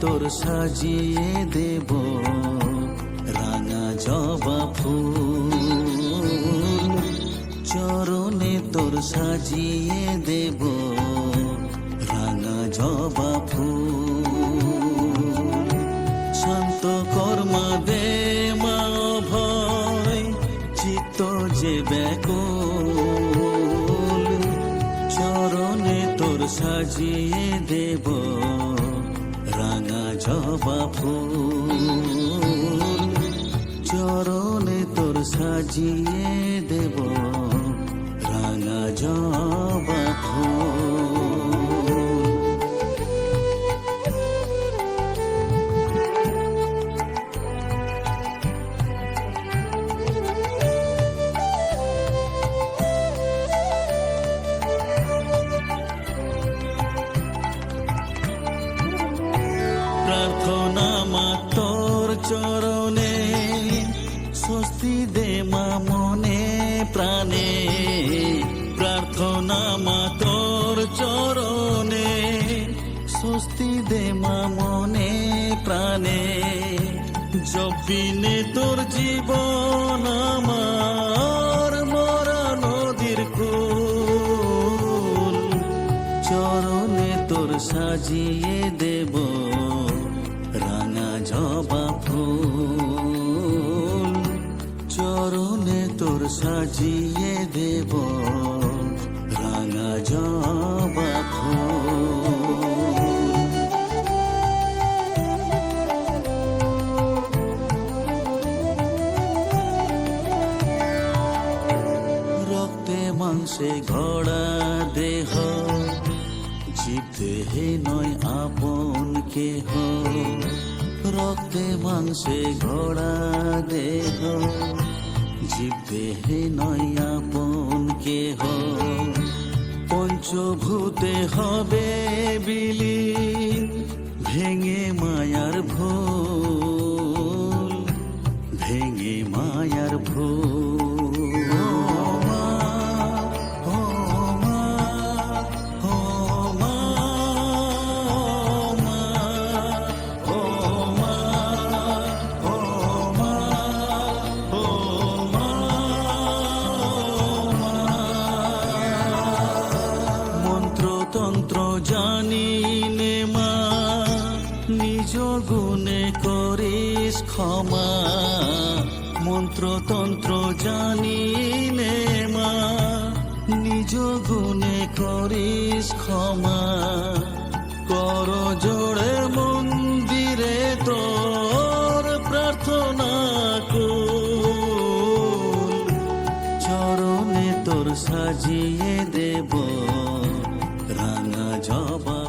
তোর সাজিয়ে দেব রাঙা জবা ফুল। চরণে তোর সাজিয়ে দেব রাঙা জবা ফুল। শান্ত কর্মা দে মা ভয় চিত্ত যে ব্যাকুল। চরণে তোর সাজিয়ে দেব রাঙা জবা ফুল। চরণে তোর সাজিয়ে দেব রাঙা জবা প্রার্থনা মা তোর চরণে, স্বস্তি দে মা মনে প্রাণে। প্রার্থনা মা তোর চরণে, স্বস্তি দে মা মনে প্রাণে। জপিনে তোর জীবন আমার মরা নদীর চরণে তোর সাজিয়ে দেব তোর সাজিয়ে দেব রাঙা জবা রক্তে মাংসে ঘোড়া দেহ দেহে নয় আপন কেহ রক্তে মাংসে ঘোড়া দেহ জীব নয় আপন কেহ। পঞ্চভূতে হবে বিলি ভেঙে মায়ার ভুল ক্ষমা। মন্ত্রতন্ত্র জানিলে মা, নিজ গুণে করিস ক্ষমা। কর জোড়ে মন্দিরে তোর প্রার্থনা চরণে তোর সাজিয়ে দেব, রাঙা জবা